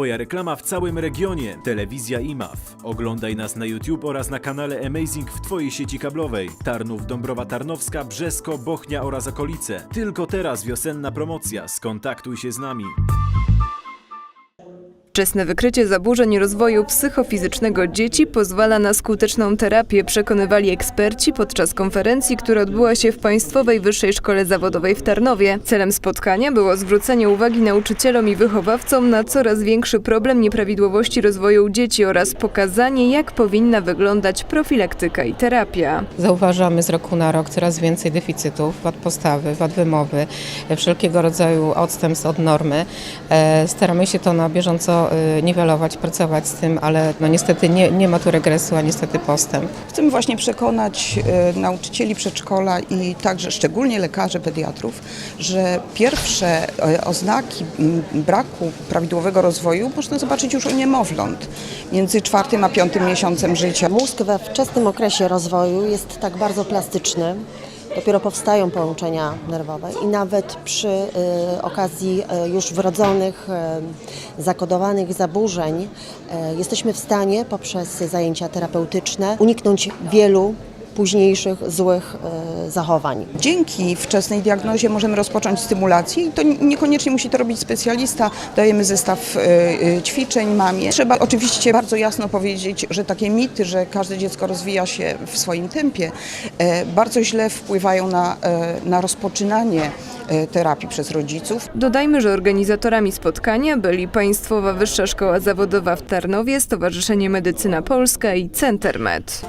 Twoja reklama w całym regionie. Telewizja IMAW. Oglądaj nas na YouTube oraz na kanale Amazing w Twojej sieci kablowej. Tarnów, Dąbrowa Tarnowska, Brzesko, Bochnia oraz okolice. Tylko teraz wiosenna promocja. Skontaktuj się z nami. Wczesne wykrycie zaburzeń rozwoju psychofizycznego dzieci pozwala na skuteczną terapię, przekonywali eksperci podczas konferencji, która odbyła się w Państwowej Wyższej Szkole Zawodowej w Tarnowie. Celem spotkania było zwrócenie uwagi nauczycielom i wychowawcom na coraz większy problem nieprawidłowości rozwoju dzieci oraz pokazanie, jak powinna wyglądać profilaktyka i terapia. Zauważamy z roku na rok coraz więcej deficytów, wad postawy, wad wymowy, wszelkiego rodzaju odstępstw od normy. E, Staramy się to na bieżąco e, niwelować, pracować z tym, ale no niestety nie, nie ma tu regresu, a niestety postęp. Chcemy właśnie przekonać e, nauczycieli przedszkola i także szczególnie lekarzy, pediatrów, że pierwsze e, oznaki m, braku prawidłowego rozwoju można zobaczyć już u niemowląt między czwartym a piątym miesiącem życia. Mózg we wczesnym okresie rozwoju jest tak bardzo plastyczny. Dopiero powstają połączenia nerwowe i nawet przy y, okazji y, już wrodzonych, y, zakodowanych zaburzeń jesteśmy w stanie poprzez zajęcia terapeutyczne uniknąć wielu późniejszych złych y, zachowań. Dzięki wczesnej diagnozie możemy rozpocząć stymulację i to niekoniecznie musi to robić specjalista. Dajemy zestaw e, e, ćwiczeń mamie. Trzeba oczywiście bardzo jasno powiedzieć, że takie mity, że każde dziecko rozwija się w swoim tempie, e, bardzo źle wpływają na, e, na rozpoczynanie e, terapii przez rodziców. Dodajmy, że organizatorami spotkania byli Państwowa Wyższa Szkoła Zawodowa w Tarnowie, Stowarzyszenie Medycyna Polska i Centermed.